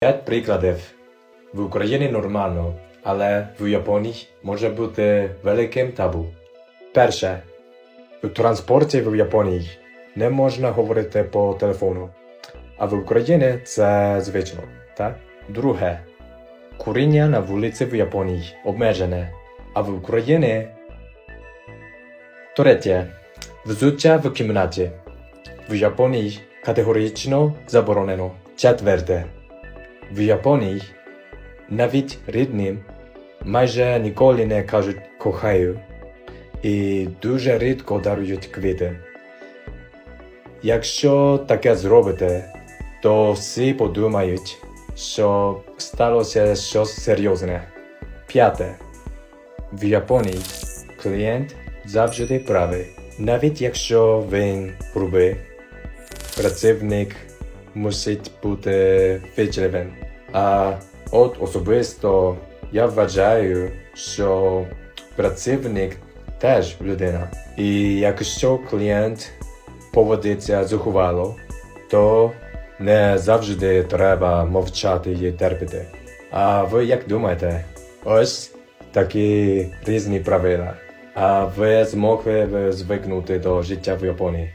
П'ять прикладів. В Україні нормально, але в Японії може бути великим табу. Перше. У транспорті в Японії не можна говорити по телефону. А в Україні це звично, так? Друге. Куріння на вулиці в Японії обмежене, а в Україні. Третє. Взуття в кімнаті. В Японії категорично заборонено. Четверте. В Японії навіть рідним майже ніколи не кажуть кохаю і дуже рідко дарують квіти. Якщо таке зробите, то всі подумають, що сталося щось серйозне. П'яте. В Японії клієнт завжди правий. Навіть якщо він грубий, працівник мусить бути вічливим. А от особисто я вважаю, що працівник теж людина. І якщо клієнт поводиться зухвало, то не завжди треба мовчати і терпіти. А ви як думаєте? Ось такі різні правила. А ви змогли звикнути до життя в Японії?